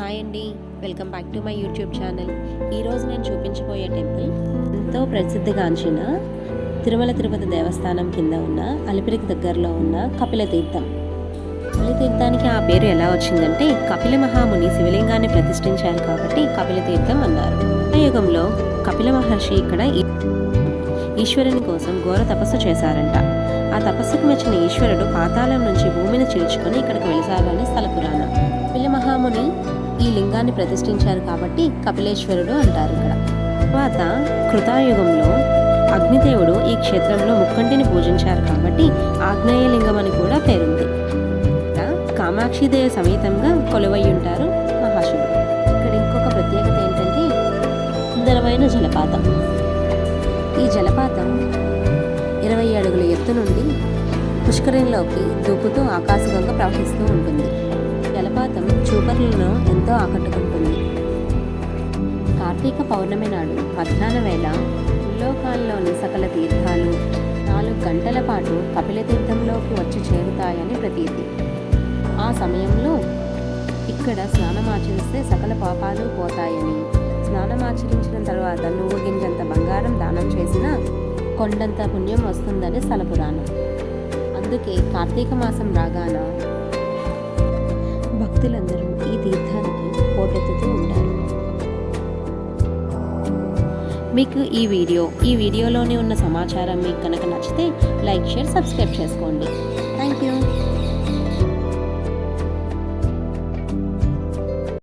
Hi అండి. Welcome back to my YouTube channel. ఈరోజు నేను చూపించబోయే టెంపుల్ ఎంతో ప్రసిద్ధిగాంచిన తిరుమల తిరుపతి దేవస్థానం కింద ఉన్న అలిపిరికి దగ్గరలో ఉన్న కపిల తీర్థం. కపిల తీర్థానికి ఆ పేరు ఎలా వచ్చిందంటే కపిల మహాముని శివలింగాన్ని ప్రతిష్ఠించారు కాబట్టి కపిల తీర్థం అన్నారు. యుగంలో కపిల మహర్షి ఇక్కడ ఈశ్వరుని కోసం ఘోర తపస్సు చేశారంట. ఆ తపస్సుకు మెచ్చిన ఈశ్వరుడు పాతాళం నుంచి భూమిని చీల్చుకొని ఇక్కడికి వెలిసారు స్థల పురాణం కపిల మహాముని ఈ లింగాన్ని ప్రతిష్ఠించారు కాబట్టి కపిలేశ్వరుడు అంటారు ఇక్కడ. తర్వాత కృతాయుగంలో అగ్నిదేవుడు ఈ క్షేత్రంలో ముక్కంటిని పూజించారు కాబట్టి ఆగ్నేయ లింగం అని కూడా పేరుంది. ఇక్కడ కామాక్షిదేవి సమేతంగా కొలువై ఉంటారు మహాశివుడు. ఇక్కడ ఇంకొక ప్రత్యేకత ఏంటంటే సుందరమైన జలపాతం. ఈ జలపాతం ఇరవై అడుగుల ఎత్తు నుండి పుష్కరంలోకి దూకుతూ ఆకాశగంగా ప్రవహిస్తూ ఉంటుంది. జలపాతం చూపరులను ఎంతో ఆకట్టుకుంటుంది. కార్తీక పౌర్ణమి నాడు మధ్యాహ్న వేళ ఉల్లోకాల్లోని సకల తీర్థాలు నాలుగు గంటల పాటు కపిలతీర్థంలోకి వచ్చి చేరుతాయని ప్రతీతి. ఆ సమయంలో ఇక్కడ స్నానమాచరిస్తే సకల పాపాలు పోతాయని స్నానమాచరించిన తర్వాత నువ్వు గింజంత బంగారం దానం చేసినా కొండంత పుణ్యం వస్తుందని స్థల పురాణం అందుకే కార్తీక మాసం రాగాన భక్తులందరూ ఈ తీర్థానికి పోటెత్తుతూ ఉంటారు. మీకు ఈ వీడియో ఈ వీడియోలోనే ఉన్న సమాచారం మీకు కనుక నచ్చితే లైక్ షేర్ సబ్స్క్రైబ్ చేసుకోండి. Thank you.